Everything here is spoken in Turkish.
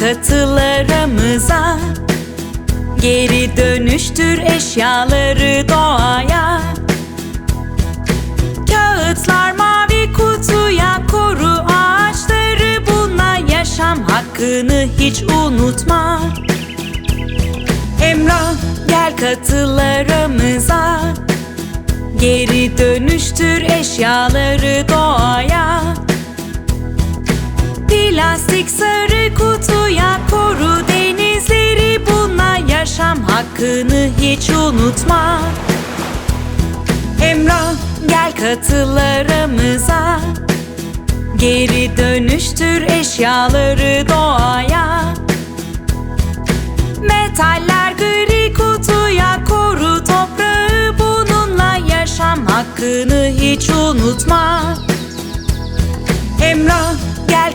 katılarımıza. Geri dönüştür eşyaları doğaya. Kağıtlar mavi kutuya koru ağaçları. Bununla yaşam hakkını hiç unutma. Emrah gel katılarımıza. Geri dönüştür eşyaları doğaya Plastik sarı kutuya koru denizleri Bununla yaşam hakkını hiç unutma. Emrah gel katılarımıza. Geri dönüştür eşyaları doğaya. Metaller gri kutuya koru toprağı Bununla yaşam hakkını hiç unutma. Emrah